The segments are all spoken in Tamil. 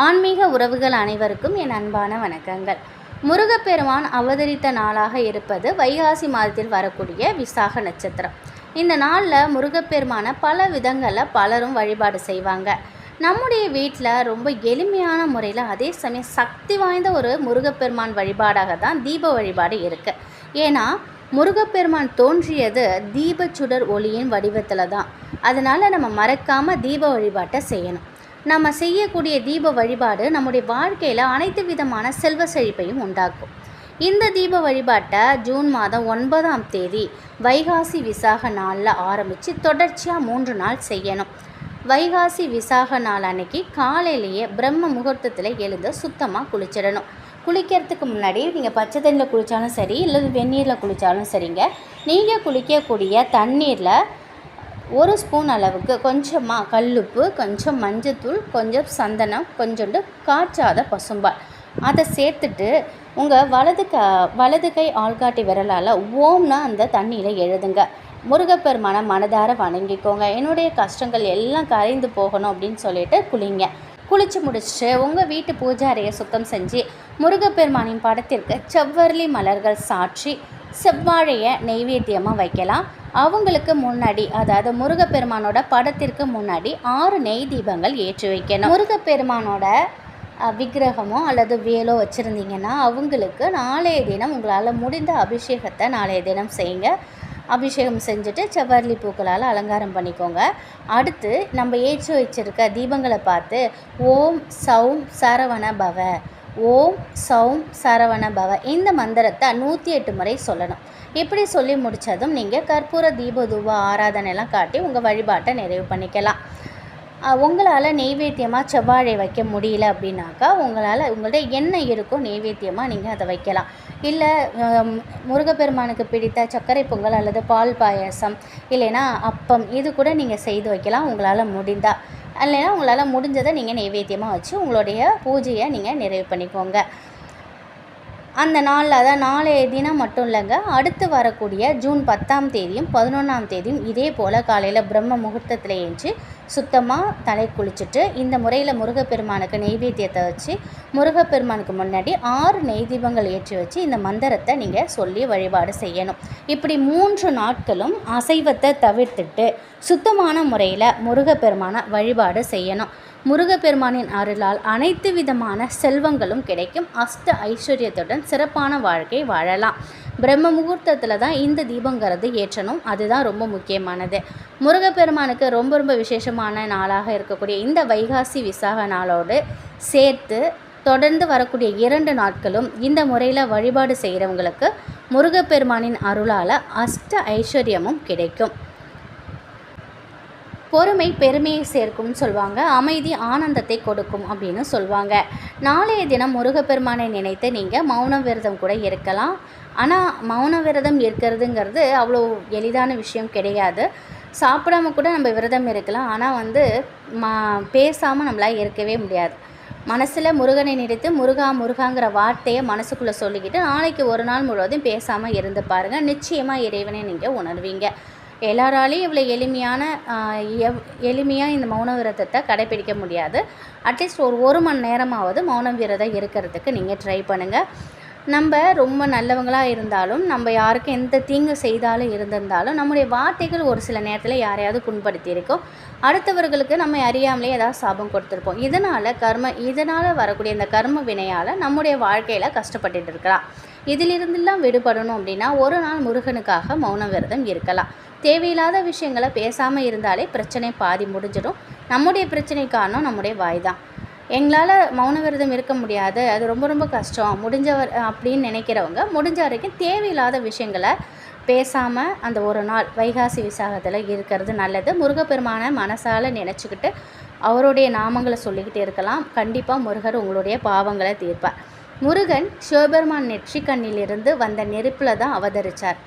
ஆன்மீக உறவுகள் அனைவருக்கும் என் அன்பான வணக்கங்கள். முருகப்பெருமான் அவதரித்த நாளாக இருப்பது வைகாசி மாதத்தில் வரக்கூடிய விசாக நட்சத்திரம். இந்த நாளில் முருகப்பெருமானை பல விதங்களில் பலரும் வழிபாடு செய்வாங்க. நம்முடைய வீட்டில் ரொம்ப எளிமையான முறையில் அதே சமயம் சக்தி வாய்ந்த ஒரு முருகப்பெருமான் வழிபாடாக தான் தீப வழிபாடு இருக்குது ஏன்னா முருகப்பெருமான் தோன்றியது தீபச்சுடர் ஒளியின் வடிவத்தில் தான். அதனால் நம்ம மறக்காமல் தீப வழிபாட்டை செய்யணும். நம்ம செய்யக்கூடிய தீப வழிபாடு நம்முடைய வாழ்க்கையில் அனைத்து விதமான செல்வ செழிப்பையும் உண்டாக்கும். இந்த தீப வழிபாட்டை ஜூன் மாதம் ஒன்பதாம் தேதி வைகாசி விசாக நாளில் ஆரம்பித்து தொடர்ச்சியாக மூன்று நாள் செய்யணும். வைகாசி விசாக நாள் அன்னைக்கு காலையிலேயே பிரம்ம முகூர்த்தத்தில் எழுந்து சுத்தமாக குளிச்சிடணும். குளிக்கிறதுக்கு முன்னாடி நீங்கள் பச்சை தண்ணியில் குளித்தாலும் சரி இல்லை வெந்நீரில் குளித்தாலும் சரிங்க. நீங்கள் குளிக்கக்கூடிய தண்ணீரில் ஒரு ஸ்பூன் அளவுக்கு கொஞ்சமாக கல்லுப்பு கொஞ்சம் மஞ்சத்தூள் கொஞ்சம் சந்தனம் கொஞ்சோண்டு காய்ச்சாத பசும்பால். அதை சேர்த்துட்டு உங்கள் வலது க வலது கை ஆள்காட்டி விரலால் ஓம்னா அந்த தண்ணியில் எழுதுங்க. முருகப்பெருமானை மனதார வணங்கிக்கோங்க. என்னுடைய கஷ்டங்கள் எல்லாம் கரைந்து போகணும் அப்படின்னு சொல்லிட்டு குளிங்க. குளித்து முடிச்சுட்டு உங்கள் வீட்டு பூஜை அறையை சுத்தம் செஞ்சு முருகப்பெருமானின் படத்திற்கு செவ்வரளி மலர்கள் சாற்றி செவ்வாழையை நெய்வேத்தியமாக வைக்கலாம். அவங்களுக்கு முன்னாடி அதாவது முருகப்பெருமானோட படத்திற்கு முன்னாடி ஆறு நெய் தீபங்கள் ஏற்றி வைக்கணும். முருகப்பெருமானோட விக்கிரகமோ அல்லது வேலோ வச்சுருந்தீங்கன்னா அவங்களுக்கு நாளைய தினம் உங்களால் முடிந்த அபிஷேகத்தை நாளைய தினம் செய்யுங்க. அபிஷேகம் செஞ்சுட்டு செவ்வரளி பூக்களால் அலங்காரம் பண்ணிக்கோங்க. அடுத்து நம்ம ஏற்றி வச்சிருக்க தீபங்களை பார்த்து ஓம் சௌம் சரவண பவ. ஓம் சௌம் சரவண பவ. இந்த மந்திரத்தை நூற்றி எட்டு முறை சொல்லணும். இப்படி சொல்லி முடித்ததும் நீங்கள் கற்பூர தீபதூப ஆராதனைலாம் காட்டி உங்கள் வழிபாட்டை நிறைவு பண்ணிக்கலாம். உங்களால் நெய்வேத்தியமாக செவ்வாழை வைக்க முடியல அப்படின்னாக்கா உங்களால் உங்கள்ட்ட என்ன இருக்கோ நெய்வேத்தியமாக நீங்கள் அதை வைக்கலாம். இல்லை முருகப்பெருமானுக்கு பிடித்த சர்க்கரை பொங்கல் அல்லது பால் பாயாசம் இல்லைன்னா அப்பம் இது கூட நீங்கள் செய்து வைக்கலாம். உங்களால் முடிந்தால் இல்லைன்னா உங்களால் முடிஞ்சதை நீங்கள் நைவேத்தியமாக வச்சு உங்களுடைய பூஜையை நீங்கள் நிறைவு பண்ணிக்கோங்க. அந்த நாளில் அதான் நாளைய தினம் மட்டும் இல்லைங்க அடுத்து வரக்கூடிய ஜூன் பத்தாம் தேதியும் பதினொன்றாம் தேதியும் இதே போல் காலையில் பிரம்ம முகூர்த்தத்தில் ஏஞ்சி சுத்தமாக தலை குளிச்சுட்டு இந்த முறையில் முருகப்பெருமானுக்கு நெய்வேத்தியத்தை வச்சு முருகப்பெருமானுக்கு முன்னாடி ஆறு நெய் தீபங்கள் ஏற்றி வச்சு இந்த மந்திரத்தை நீங்கள் சொல்லி வழிபாடு செய்யணும். இப்படி மூன்று நாட்களும் அசைவத்தை தவிர்த்துட்டு சுத்தமான முறையில் முருகப்பெருமானை வழிபாடு செய்யணும். முருகப்பெருமானின் அருளால் அனைத்து விதமான செல்வங்களும் கிடைக்கும். அஷ்ட ஐஸ்வர்யத்துடன் சிறப்பான வாழ்க்கை வாழலாம். பிரம்ம முகூர்த்தத்தில் தான் இந்த தீபங்கிறது ஏற்றணும். அதுதான் ரொம்ப முக்கியமானது. முருகப்பெருமானுக்கு ரொம்ப ரொம்ப விசேஷமான நாளாக இருக்கக்கூடிய இந்த வைகாசி விசாக நாளோடு சேர்த்து தொடர்ந்து வரக்கூடிய இரண்டு நாட்களும் இந்த முறையில் வழிபாடு செய்கிறவங்களுக்கு முருகப்பெருமானின் அருளால் அஷ்ட ஐஸ்வர்யமும் கிடைக்கும். பொறுமை பெருமையை சேர்க்கும்னு சொல்லுவாங்க. அமைதி ஆனந்தத்தை கொடுக்கும் அப்படின்னு சொல்லுவாங்க. நாளைய தினம் முருகப்பெருமானை நினைத்து நீங்கள் மௌன விரதம் கூட இருக்கலாம். ஆனால் மௌன விரதம் இருக்கிறதுங்கிறது அவ்வளோ எளிதான விஷயம் கிடையாது. சாப்பிடாம கூட நம்ம விரதம் இருக்கலாம். ஆனால் வந்து மா பேசாமல் நம்மளால் இருக்கவே முடியாது. மனசில் முருகனை நினைத்து முருகா முருகாங்கிற வார்த்தையை மனசுக்குள்ளே சொல்லிக்கிட்டு நாளைக்கு ஒரு நாள் முழுவதும் பேசாமல் இருந்து பாருங்கள் நிச்சயமாக இறைவனை நீங்கள் உணர்வீங்க. எல்லாராலையும் இவ்வளோ எளிமையான எவ் எளிமையாக இந்த மௌன விரதத்தை கடைப்பிடிக்க முடியாது. அட்லீஸ்ட் ஒரு ஒரு மணி நேரமாவது மௌன விரதம் இருக்கிறதுக்கு நீங்கள் ட்ரை பண்ணுங்கள் நம்ம ரொம்ப நல்லவங்களாக இருந்தாலும் நம்ம யாருக்கு எந்த தீங்கு செய்தாலும் இருந்திருந்தாலும் நம்முடைய வார்த்தைகள் ஒரு சில நேரத்தில் யாரையாவது புண்படுத்தியிருக்கோம். அடுத்தவர்களுக்கு நம்ம அறியாமலே ஏதாவது சாபம் கொடுத்துருப்போம். இதனால் கர்ம இதனால் வரக்கூடிய இந்த கர்ம வினையால் நம்முடைய வாழ்க்கையில் கஷ்டப்பட்டுட்டு இருக்கலாம். இதிலிருந்தெல்லாம் விடுபடணும் அப்படின்னா ஒரு நாள் முருகனுக்காக மௌன விரதம் இருக்கலாம். தேவையில்லாத விஷயங்களை பேசாமல் இருந்தாலே பிரச்சனை பாதி முடிஞ்சிடும். நம்முடைய பிரச்சனை காரணம் நம்முடைய வாய் தான் எங்களால் மௌன விரதம் இருக்க முடியாது. அது ரொம்ப ரொம்ப கஷ்டம். முடிஞ்சவர் அப்படின்னு நினைக்கிறவங்க முடிஞ்ச வரைக்கும் தேவையில்லாத விஷயங்களை பேசாமல் அந்த ஒரு நாள் வைகாசி விசாகத்தில் இருக்கிறது நல்லது. முருகப்பெருமானை மனசால் நினச்சிக்கிட்டு அவருடைய நாமங்களை சொல்லிக்கிட்டே இருக்கலாம். கண்டிப்பாக முருகர் உங்களுடைய பாவங்களை தீர்ப்பார். முருகன் சிவபெருமான் நெற்றிக்கண்ணிலிருந்து வந்த நெருப்பில் தான் அவதரித்தார்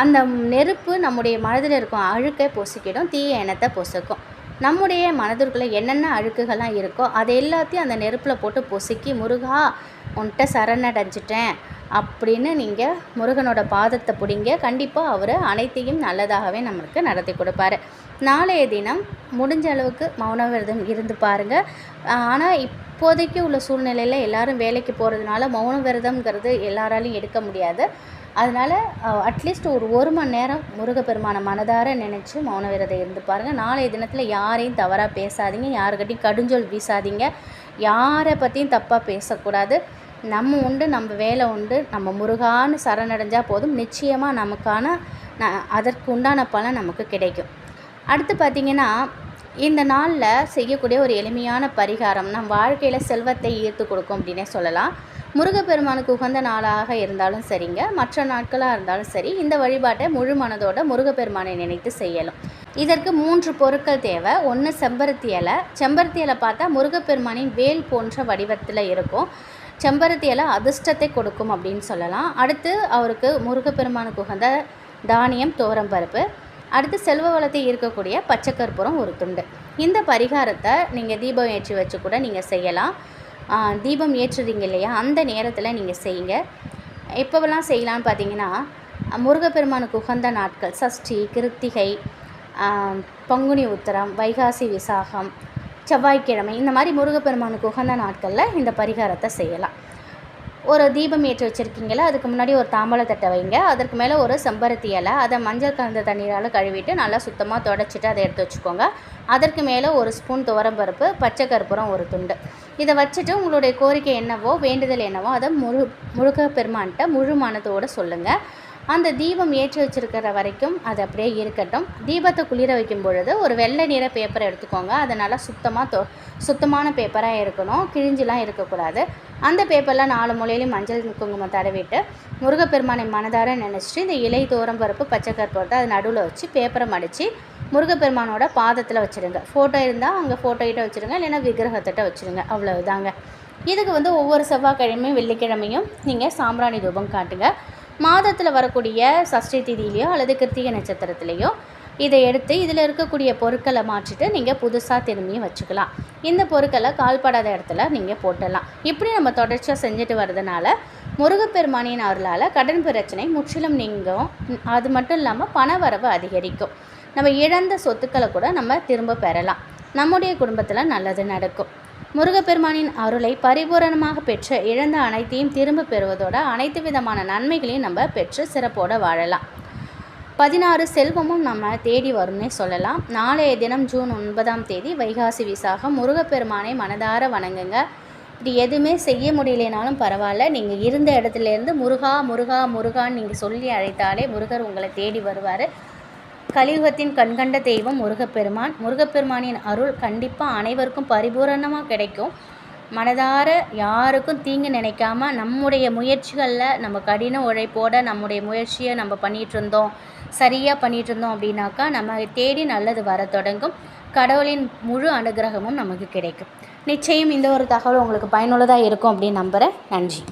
அந்த நெருப்பு நம்முடைய மனதில் இருக்கும் அழுக்கை பொசுக்கிடும் தீய எண்ணத்தை பொசுக்கும். நம்முடைய மனதிற்குள்ளே என்னென்ன அழுக்குகள்லாம் இருக்கோ அதை எல்லாத்தையும் அந்த நெருப்பில் போட்டு பொசுக்கி முருகா உன்கிட்ட சரணடைஞ்சிட்டேன் அப்படின்னு நீங்கள் முருகனோட பாதத்தை பிடிங்க கண்டிப்பாக அவர் அனைத்தையும் நல்லதாகவே நம்மளுக்கு நடத்தி கொடுப்பாரு. நாளைய தினம் முடிஞ்ச அளவுக்கு மௌன விரதம் இருந்து பாருங்கள் ஆனால் இப்போதைக்கு உள்ள சூழ்நிலையில் எல்லாரும் வேலைக்கு போகிறதுனால மௌன விரதம்ங்கிறது எல்லாராலையும் எடுக்க முடியாது. அதனால் அட்லீஸ்ட் ஒரு ஒரு மணி நேரம் முருகப்பெருமானை மனதார நினச்சி மௌன விரதம் இருந்து பாருங்கள் நாளைய தினத்தில் யாரையும் தவறாக பேசாதீங்க. யாருக்கிட்டையும் கடுஞ்சொல் வீசாதீங்க. யாரை பற்றியும் தப்பாக பேசக்கூடாது. நம்ம உண்டு நம்ம வேலை உண்டு. நம்ம முருகான்னு சரணடைஞ்சால் போதும். நிச்சயமாக நமக்கான ந அதற்கு உண்டான பலன் நமக்கு கிடைக்கும். அடுத்து பார்த்திங்கன்னா இந்த நாளில் செய்யக்கூடிய ஒரு எளிமையான பரிகாரம் நம் வாழ்க்கையில் செல்வத்தை ஈர்த்து கொடுக்கும் அப்படின்னே சொல்லலாம். முருகப்பெருமானுக்கு உகந்த நாளாக இருந்தாலும் சரிங்க. மற்ற நாட்களாக இருந்தாலும் சரி இந்த வழிபாட்டை முழு மனதோட முருகப்பெருமானை நினைத்து செய்யலாம். இதற்கு மூன்று பொருட்கள் தேவை. ஒன்று செம்பருத்தி இலை. செம்பருத்தி இலை பார்த்தா முருகப்பெருமானின் வேல் போன்ற வடிவத்தில் இருக்கும். செம்பருத்தி இலை அதிர்ஷ்டத்தை கொடுக்கும் அப்படின்னு சொல்லலாம். அடுத்து அவருக்கு முருகப்பெருமானுக்கு உகந்த தானியம் பருப்பு. அடுத்து செல்வ வளத்தை இருக்கக்கூடிய பச்சைக்கற்பூரம் ஒரு துண்டு. இந்த பரிகாரத்தை நீங்கள் தீபம் ஏற்றி வச்சு கூட நீங்கள் செய்யலாம். தீபம் ஏற்றுறீங்க இல்லையா? அந்த நேரத்தில் நீங்கள் செய்யுங்க. எப்போவெல்லாம் செய்யலாம்னு பார்த்தீங்கன்னா முருகப்பெருமானுக்கு உகந்த நாட்கள். சஷ்டி கிருத்திகை பங்குனி உத்தரம் வைகாசி விசாகம் செவ்வாய்க்கிழமை இந்த மாதிரி முருகப்பெருமானுக்கு உகந்த நாட்களில் இந்த பரிகாரத்தை செய்யலாம். ஒரு தீபம் ஏற்றி வச்சுருக்கீங்களா அதுக்கு முன்னாடி ஒரு தாம்பழத்தட்டை வைங்க. அதற்கு மேலே ஒரு செம்பருத்தி இலை. அதை மஞ்சள் கலந்த தண்ணீரால் கழுவிட்டு நல்லா சுத்தமாக தொடச்சிட்டு அதை எடுத்து வச்சுக்கோங்க. அதற்கு மேலே ஒரு ஸ்பூன் துவரம்பருப்பு பச்சை கற்பூரம் ஒரு துண்டு. இதை வச்சுட்டு உங்களுடைய கோரிக்கை என்னவோ வேண்டுதல் என்னவோ அதை முழு முழுக்க பெருமான்கிட்ட முழு மனதோடு சொல்லுங்கள் அந்த தீபம் ஏற்றி வச்சிருக்கிற வரைக்கும் அது அப்படியே இருக்கட்டும். தீபத்தை குளிர வைக்கும் பொழுது ஒரு வெள்ளை நிற பேப்பரை எடுத்துக்கோங்க. அதை நல்லா சுத்தமாக தொ சுத்தமான பேப்பராக இருக்கணும். கிழிஞ்சிலாம் இருக்கக்கூடாது. அந்த பேப்பரில் நாலு மூலையிலையும் மஞ்சள் குங்குமம் தடவிட்டு முருகப்பெருமானை மனதார நினச்சிட்டு இந்த இலை தோரம் பருப்பு பச்சை கற்பூரத்தை அது நடுவில் வச்சு பேப்பரை மடித்து முருகப்பெருமானோட பாதத்தில் வச்சுருங்க. ஃபோட்டோ இருந்தால் அங்கே ஃபோட்டோகிட்ட வச்சுருங்க. இல்லைன்னா விக்கிரகத்திட்ட வச்சுருங்க. அவ்வளவுதாங்க. இதுக்கு வந்து ஒவ்வொரு செவ்வாய்க்கிழமையும் வெள்ளிக்கிழமையும் நீங்கள் சாம்பிராணி தூபம் காட்டுங்க. மாதத்தில் வரக்கூடிய சஷ்டி திதியிலையோ அல்லது கிருத்திகை நட்சத்திரத்துலேயோ இதை எடுத்து இதில் இருக்கக்கூடிய பொருட்களை மாற்றிட்டு நீங்கள் புதுசாக திரும்பியும் வச்சுக்கலாம். இந்த பொருட்களை கால்படாத இடத்துல நீங்கள் போட்டலாம் இப்படி நம்ம தொடர்ச்சியாக செஞ்சுட்டு வர்றதுனால முருகப்பெருமானின் அருளால் கடன் பிரச்சனை முற்றிலும் நீங்கும். அது மட்டும் இல்லாமல் பண வரவு அதிகரிக்கும். நம்ம இழந்த சொத்துக்களை கூட நம்ம திரும்ப பெறலாம். நம்முடைய குடும்பத்தில் நல்லது நடக்கும். முருகப்பெருமானின் அருளை பரிபூரணமாக பெற்று இழந்த அனைத்தையும் திரும்ப பெறுவதோட அனைத்து விதமான நன்மைகளையும் நம்ம பெற்று சிறப்போடு வாழலாம். பதினாறு செல்வமும் நம்ம தேடி வரும்னே சொல்லலாம். நாளைய தினம் ஜூன் ஒன்பதாம் தேதி வைகாசி விசாகம். முருகப்பெருமானை மனதார வணங்குங்க. இப்படி எதுவுமே செய்ய முடியலைனாலும் பரவாயில்ல. நீங்கள் இருந்த இடத்துலேருந்து முருகா முருகா முருகான்னு நீங்கள் சொல்லி அழைத்தாலே முருகர் உங்களை தேடி வருவார். கலியுகத்தின் கண்கண்ட தெய்வம் முருகப்பெருமான். முருகப்பெருமானின் அருள் கண்டிப்பாக அனைவருக்கும் பரிபூரணமாக கிடைக்கும். மனதார யாருக்கும் தீங்கு நினைக்காம நம்முடைய முயற்சிகளில் நம்ம கடின உழைப்போட நம்முடைய முயற்சியை நம்ம பண்ணிகிட்டு இருந்தோம் சரியாக பண்ணிகிட்டு இருந்தோம் அப்படின்னாக்கா நம்ம தேடி நல்லது வர தொடங்கும். கடவுளின் முழு அனுகிரகமும் நமக்கு கிடைக்கும். நிச்சயம் இந்த ஒரு தகவல் உங்களுக்கு பயனுள்ளதாக இருக்கும் அப்படின்னு நம்புகிறேன் நன்றி.